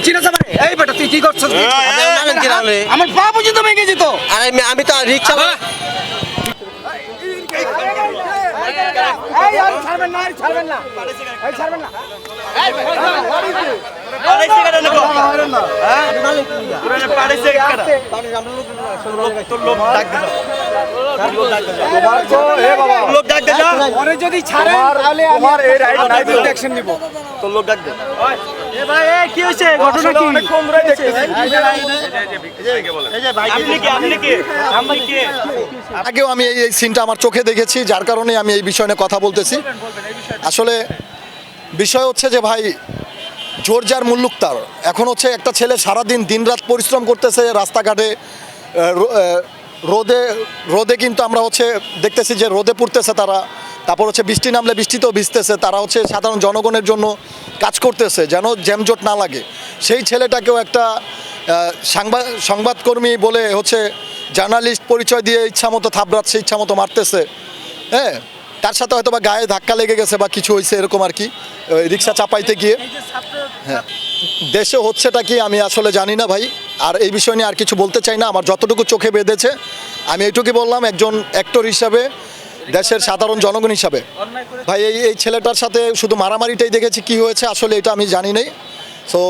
তুই চিনিস আমারে এই বেটা তুই কি করছিস? আমার পা পর্যন্ত ভেঙে যেত। আরে আমি- তো রিক্সা আর ছাড়বেন না ছাড়বেন ছাড়বেন? হ্যাঁ? যদি ছাড়েন তাহলে আমার এই রাইড নাই অ্যাকশন নিব তোর লোক ডাক দে। আপনি কে? আপনি কে? আপনি কে? আগেও আমি এই এই সিনটা আমার চোখে দেখেছি যার কারণে আমি এই বিষয় নিয়ে কথা বলতেছি আসলে বিষয় হচ্ছে যে ভাই জোর যার মুল্লুক তার এখন হচ্ছে একটা ছেলে সারাদিন দিনরাত পরিশ্রম করতেছে রাস্তাঘাটে রোদে রোদে কিন্তু আমরা হচ্ছে দেখতেছি যে রোদে পুড়তেছে তারা তারপর হচ্ছে বৃষ্টি নামলে বৃষ্টিতেও ভিজতেছে, তারা হচ্ছে সাধারণ জনগণের জন্য কাজ করতেছে, যেন জ্যামজট না লাগে। সেই ছেলেটাকেও একটা সাংবাদ সংবাদকর্মী বলে হচ্ছে জার্নালিস্ট পরিচয় দিয়ে ইচ্ছামতো থাবড়াচ্ছে ইচ্ছামতো মারতেছে। হ্যাঁ তার সাথে হয়তো বা গায়ে ধাক্কা লেগে গেছে বা কিছু হয়েছে এরকম আর কি রিক্সা চাপাইতে গিয়ে। হ্যাঁ দেশে হচ্ছেটা কি আমি আসলে জানি না ভাই, আর এই বিষয় নিয়ে আর কিছু বলতে চাই না, আমার যতটুকু চোখে বেঁধেছে, আমি এইটুকুই বললাম, একজন অ্যাক্টর হিসাবে দেশের সাধারণ জনগণ হিসাবে। ভাই এই এই ছেলেটার সাথে শুধু মারামারিটাই দেখেছি কি হয়েছে আসলে এটা আমি জানি নাই। সো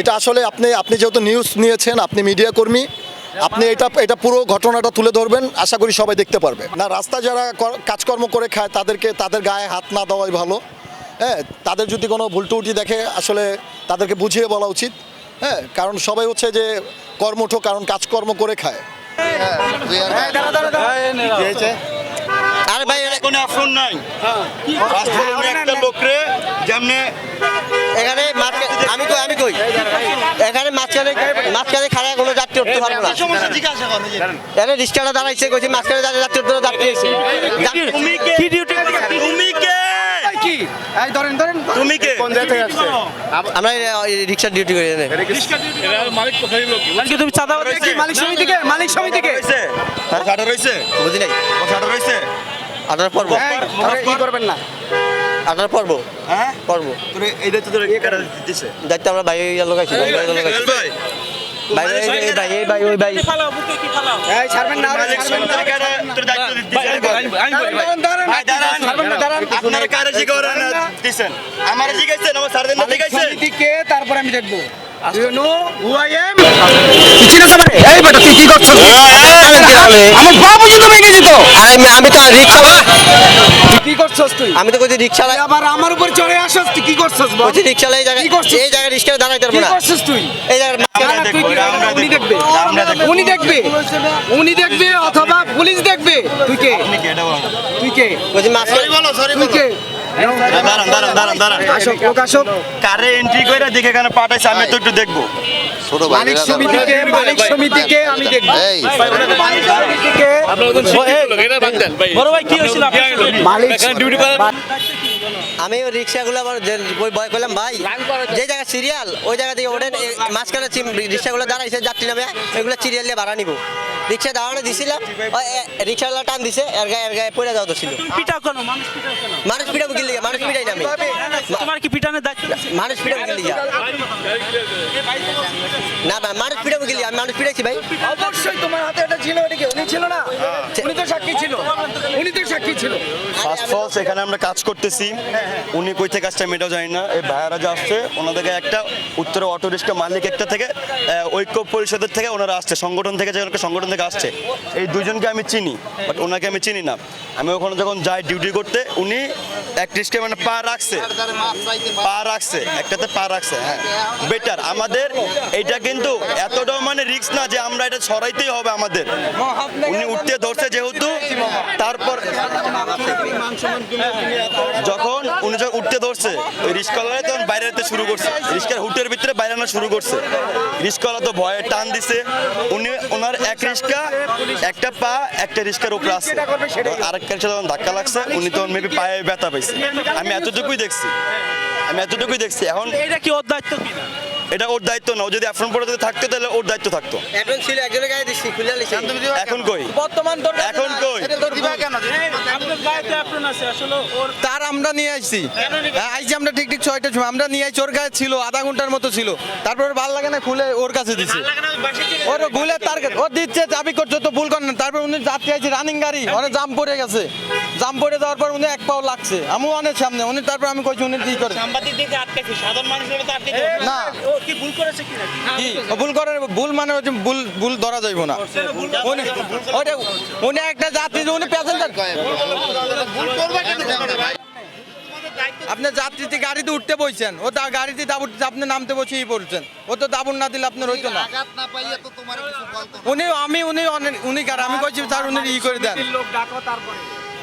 এটা আসলে আপনি আপনি যেহেতু নিউজ নিয়েছেন আপনি মিডিয়া কর্মী আপনি এটা এটা পুরো ঘটনাটা তুলে ধরবেন আশা করি সবাই দেখতে পারবে। না রাস্তা যারা কাজকর্ম করে খায় তাদেরকে তাদের গায়ে হাত না দেওয়াই ভালো। হ্যাঁ তাদের যদি কোনো ভুল টুটি দেখে আসলে তাদেরকে বুঝিয়ে বলা উচিত। হ্যাঁ কারণ সবাই হচ্ছে যে কর্মঠ কারণ কাজকর্ম করে খায়। আরে ভাই নাই। রাস্তায় একটা লোকরে যেমনে এখানে আমি কই আমি কই? এখানে মাঝখানে মাঝখানে খাড়া কোনো যাত্রী উঠতে পারব না। এখানে রিক্সাটা দাঁড়াইছে কইছি মাঝখানে যাত্রী উঠতে যাত্রী এসে তুমি কে? তুমি কে? কি? এই ধরেন ধরেন। তুমি কে? আমরা রিক্সা ডিউটি করি এখানে। তুমি চাঁদা মালিক সমিতিকে? মালিক সমিতিকে? রয়েছে? সাটা বুঝি নাই। সাটা রয়েছে? আটার পর্ব। ই করবেন না। আটার পর্ব। হ্যাঁ? পর্ব। তোর এইটা তো তোর দিতেছে দায়িত্ব আমরা কি না মালিক জিগাইছেন সমিতিকে তারপর আমি দেখব। You know who I am তুই চিনিস আমারে এই বেটা তুই কি করছিস? মানেন কি নাহলে? আমার পা পর্যন্ত ভেঙে যেত আমি- আমি তো রিক্সা তুই কি করছিস তুই? আমি তো কইছি রিক্সা তুই আবার আমার উপর চড়ে আসছিস তুই কি করছিস বল? কইছি রিক্সা এই জায়গায় এই জায়গায় রিক্সা দাঁড়াইতে পারব না। করছিস তুই? এই জায়গায় না, মাঝখানে না, তুই কি দেখব, আমরা উনি দেখবে। দেখব, আমরা দেখব। উনি দেখবে। উনি দেখবে অথবা পুলিশ দেখবে। তুই কে? আপনি কে? এটা বলেন তুই কে? কইছি মাঝখানে তুই কে? দাঁড়ান দাঁড়ান দাঁড়ান দাঁড়ান। আসক লোক আসক। কারে এন্ট্রি করে দেখে এখানে পাঠাইছে? আমি তো একটু দেখব। মালিক সমিতিকে মালিক সমিতিকে আমি দেখব। মালিক সমিতিকে বড় ভাই কি হয়েছিল? মালিক আমি ওই রিক্সাগুলো আবার যে ওই ভয় করলাম ভাই যে জায়গা সিরিয়াল ওই জায়গা থেকে ওঠেন মাঝখানে রিক্সাগুলো দাঁড়াইছে যাত্রী নামে এগুলো সিরিয়াল দিয়ে ভাড়া নিব। রিক্সা দাঁড়ানো দিছিলাম রিক্সাওয়ালা টান দিছে এর গায়ে এর গায়ে পড়ে যাওয়া তো ছিল পিটাও কেন? মানুষ পিটাবো গিয়ে মানুষ পিটাই না আমি। তোমার কি পিটানোর দায়িত্ব মানুষ পিটাবো না ভাই মানুষ পিটাবো গিয়ে আমি মানুষ পিটাইছি ভাই। অবশ্যই তোমার হাতে এটা ছিল এটা কি? উনি ছিল না? উনি তো সাক্ষী ছিল। উনি তো সাক্ষী ছিল। ফার্স্ট ফলস এখানে আমরা কাজ করতেছি। উনি কই থেকে আসছে আমি এটাও জানি না। এই ভাইয়ারা যে আসছে, ওনাদেরকে একটা উত্তরে অটো রিক্সা মালিক একটা থেকে ঐক্য পরিষদের থেকে ওনারা আসছে। সংগঠন থেকে যে সংগঠন থেকে আসছে, এই দুজনকে আমি চিনি বাট ওনাকে আমি চিনি না। আমি ওখানে যখন যাই ডিউটি করতে, উনি এক রিক্সা মানে পা রাখছে। পা রাখছে, একটাতে পা রাখছে হ্যাঁ। বেটার আমাদের এটা কিন্তু এতটাও মানে রিস্ক না যে আমরা এটা সরাইতেই হবে আমাদের। উনি উঠতে ধরছে যেহেতু, তারপর যখন উনি যখন উঠতে ধরছে ওই রিস্কলারে তখন বাইরে যেতে শুরু করছে। রিস্কার হুটের ভিতরে বাইরে আনা শুরু করছে। রিস্কলা তো ভয়ে টান দিছে। উনি ওনার এক রিস্কা একটা পা একটা রিস্কার উপরে আছে। আরেকটা রিস্কা যখন ধাক্কা লাগছে উনি তখন মেবি পায়ে ব্যথা পাইছে। আমি এতটুকুই দেখছি। আমি এতটুকুই দেখছি। এখন এটা কি ওর দায়িত্ব কি? না এটা ওর দায়িত্ব না। ও যদি এখন পর্যন্ত থাকতো তাহলে ওর দায়িত্ব থাকতো। এখন ছিল একজনের গায়ে লিখছি এখন কই? বর্তমান এখন কই? তোর আছে আমরা নিয়ে আসছি হ্যাঁ, আইছি আমরা ঠিক ঠিক ছয়টার সময়। আমরা নিয়ে আইছি ওর গায়ে ছিল আধা ঘণ্টার মতো ছিল। তারপর ভালো লাগে না খুলে ওর কাছে দিছে। ওর ভুলে তার ও দিচ্ছে চাবি করছে তো ভুল করেন তারপর উনি যাত্রী আইছে রানিং গাড়ি অনেক জাম পড়ে গেছে। জাম পড়ে যাওয়ার পর উনি এক পাও লাগছে। আমিও অনেক সামনে উনি তারপর আমি কইছি উনি কি করে? সাংবাদিকদেরকে আটকেছে সাধারণ মানুষের তো আটকেছে না। ও কি ভুল করেছে কি কি? ভুল করে ভুল মানে ভুল ভুল ধরা যাইব না। উনি একটা যাত্রী উনি প্যাসেঞ্জার আপনি যাত্রীতে গাড়িতে উঠতে বইছেন। ও তা গাড়িতে দাবুর আপনি নামতে বসেই পড়ছেন ও তো দাবুর না দিলে আপনার হইতো না। উনি আমি উনি উনি কার আমি কইছি স্যার উনি ই করে দেন। লোক ডাকো তারপরে।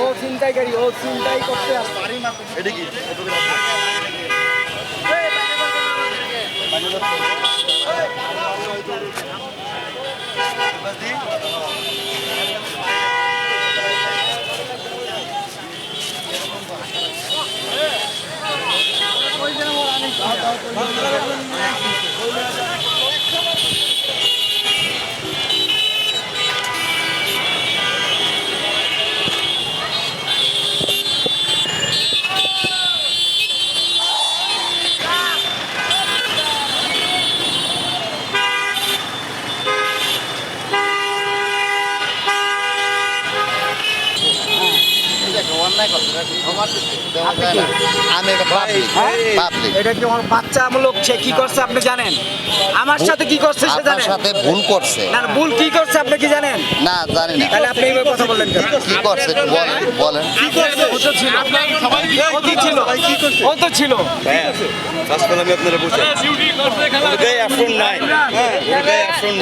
ও চিন্তাইকারী ও চিন্তাই করতে এটা কি? mega club. Club. এটা কি আমার বাচ্চামূলক সে কি করছে আপনি জানেন? আমার সাথে কি করছে সে আপনার জানেন? সাথে ভুল করছে। না ভুল কি করছে আপনি কি জানেন? না জানি না। তাহলে আপনি এইভাবে কথা বললেন কেন? কি করছে? একটু বলেন বলেন। ও তো ছিল। ও তো ছিল। ও তো ছিল।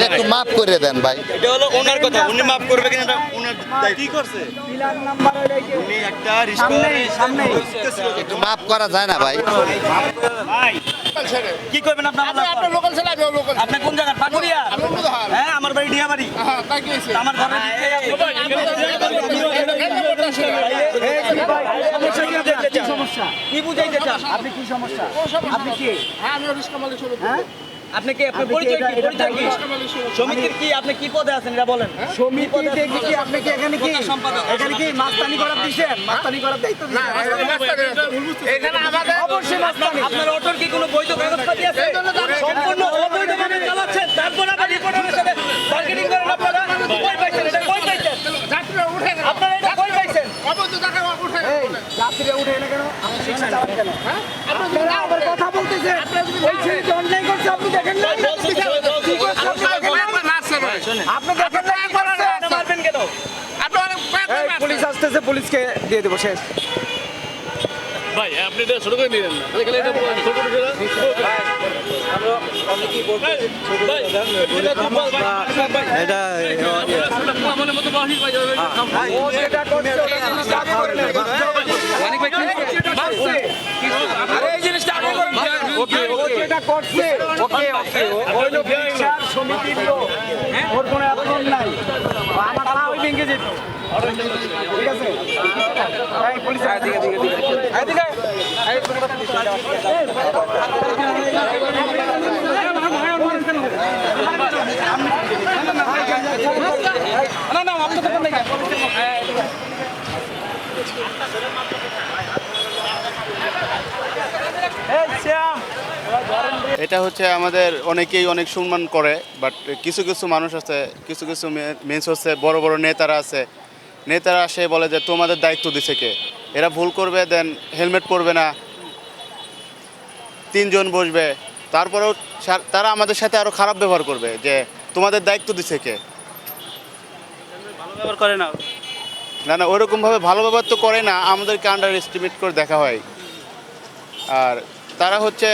একটু মাফ করে দেন ভাই। এটা হলো ওনার কথা। উনি মাফ করবে কিনা এটা ওনার কি করছে? পিলার নাম্বার কি? উনি একটা রিস্কা সামনে সামনে একটু মাফ করা যায় না ভাই। ভাই কি করবেন আপনার আপনার লোকাল ছেলে আপনি কোন জায়গা ঠাকুরিয়া হ্যাঁ আমার বাড়ি ডিয়াবাড়ি আমার ঘরে কি সমস্যা কি বুঝাইতে চান আপনি কি সমস্যা আপনি কি হ্যাঁ আপনি কি আপনার পরিচয় কি? পরিচয় কি? সমিতির কি আপনি কি পদে আছেন? এটা বলেন। সমিতিতে কি কি আপনি কি এখানে কি? এখানে কি মাস্তানি করার দিছেন? মাস্তানি করার দায়িত্ব দিছেন? অবশ্যই মাস্তানি। আপনার অটোর কি কোনো বৈধ কাগজপাতি আছে? সম্পূর্ণ অবৈধভাবে চালাচ্ছেন। তারপর আবার রিপোর্টারের সাথে মার্কেটিং করেন আপনারা। কই পাইছেন? এটা কই পাইছেন? আপনারা যাত্রীরা উঠে কেন? আপনারা কথা বলতেছেন। ওই ছেলেটি অন্যায় করছে আপনি দেখেন না? কি করছে আপনি দেখেন না? আপনি দেখেন না কি কেন? পুলিশ আসতেছে পুলিশকে দিয়ে দেবো শেষ। ভাই আপনি এটা ছোট করে নিলেন না ভাই, ওই আমার ভেঙে যেত। ঠিক আছে? পুলিশ, এটা হচ্ছে আমাদের অনেকেই অনেক সম্মান করে বাট কিছু কিছু মানুষ আছে, কিছু কিছু মেন্স হচ্ছে বড় বড় নেতারা আছে। নেতারা আসে বলে যে, তোমাদের দায়িত্ব দিছে কে? এরা ভুল করবে দেন হেলমেট পরবে না। তিনজন বসবে। তারপরেও তারা আমাদের সাথে আরও খারাপ ব্যবহার করবে যে তোমাদের দায়িত্ব দিছে কে? ব্যবহার করে না? না না ওরকমভাবে ভালো ব্যবহার তো করে না আমাদেরকে আন্ডার এস্টিমেট করে দেখা হয়। আর তারা হচ্ছে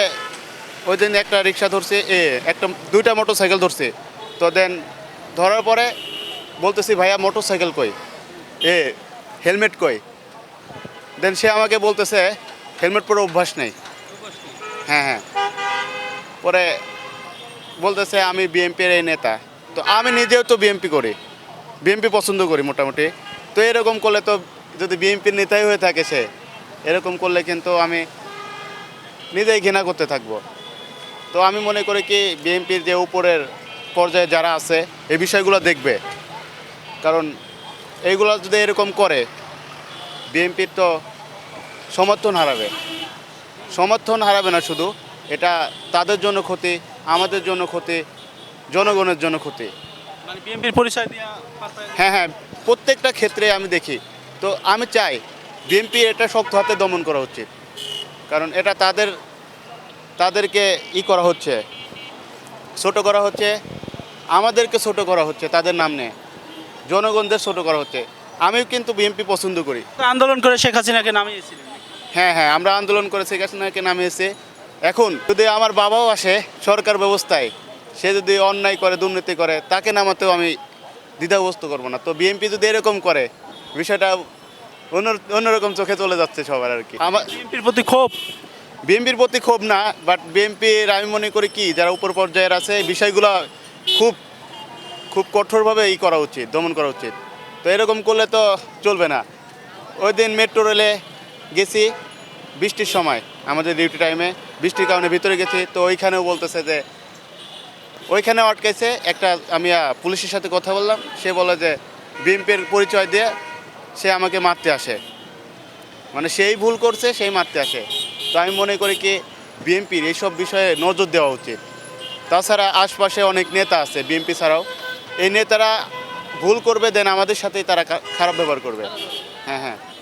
ওই দিন একটা রিক্সা ধরছে এ একটা দুইটা মোটর সাইকেল ধরছে। তো দেন ধরার পরে বলতেছি ভাইয়া মোটর সাইকেল কই? এ হেলমেট কই? দেন সে আমাকে বলতেছে, হেলমেট পরে অভ্যাস নেই। হ্যাঁ হ্যাঁ। পরে বলতেছে, আমি বিএনপির এই নেতা। তো আমি নিজেও তো বিএনপি করি। বিএনপি পছন্দ করি মোটামুটি। তো এরকম করলে তো যদি বিএনপির নেতাই হয়ে থাকে সে, এরকম করলে কিন্তু আমি নিজেই ঘৃণা করতে থাকব। তো আমি মনে করি কি বিএনপির যে উপরের পর্যায়ে যারা আছে, এই বিষয়গুলো দেখবে। কারণ এইগুলো যদি এরকম করে বিএনপির তো সমর্থন হারাবে। সমর্থন হারাবে না শুধু এটা তাদের জন্য ক্ষতি আমাদের জন্য ক্ষতি জনগণের জন্য ক্ষতি। মানে বিএনপির পরিচয় হ্যাঁ হ্যাঁ প্রত্যেকটা ক্ষেত্রে আমি দেখি। তো আমি চাই বিএনপি এটা শক্ত হাতে দমন করা উচিত। কারণ এটা তাদের তাদেরকে ই করা হচ্ছে ছোট করা হচ্ছে আমাদেরকে ছোট করা হচ্ছে তাদের নাম নিয়ে। জনগণদের ছোট করা হচ্ছে। আমিও কিন্তু বিএনপি পছন্দ করি। আন্দোলন করে শেখ হাসিনাকে নামিয়েছিলেন হ্যাঁ হ্যাঁ আমরা আন্দোলন করে শেখ হাসিনাকে নামিয়েছে। এখন যদি আমার বাবাও আসে সরকার ব্যবস্থায় সে যদি অন্যায় করে দুর্নীতি করে তাকে নামাতেও আমি দ্বিধাগ্রস্ত করব না। তো বিএনপি যদি এরকম করে বিষয়টা অন্য অন্যরকম চোখে চলে যাচ্ছে সবার আর কি। আমার বিএনপির প্রতি ক্ষোভ? বিএনপির প্রতি ক্ষোভ না বাট বিএনপির আমি মনে করি কি যারা উপর পর্যায়ের আছে এই বিষয়গুলো খুব খুব কঠোরভাবে ই করা উচিত দমন করা উচিত। তো এরকম করলে তো চলবে না। ওই দিন মেট্রো রেলে গেছি বৃষ্টির সময়, আমাদের ডিউটি টাইমে বৃষ্টির কারণে ভিতরে গেছি, তো ওইখানেও বলতেছে যে, ওইখানে আটকেছে একটা, আমি পুলিশের সাথে কথা বললাম, সে বলে যে, বিএনপির পরিচয় দিয়ে সে আমাকে মারতে আসে। মানে সেই ভুল করছে, সেই মারতে আসে। তো আমি মনে করি কি, বিএনপির এইসব বিষয়ে নজর দেওয়া উচিত। তাছাড়া আশপাশে অনেক নেতা আছে বিএনপি ছাড়াও। এই নেতারা ভুল করবে দেন আমাদের সাথেই তারা খারাপ ব্যবহার করবে। হ্যাঁ হ্যাঁ।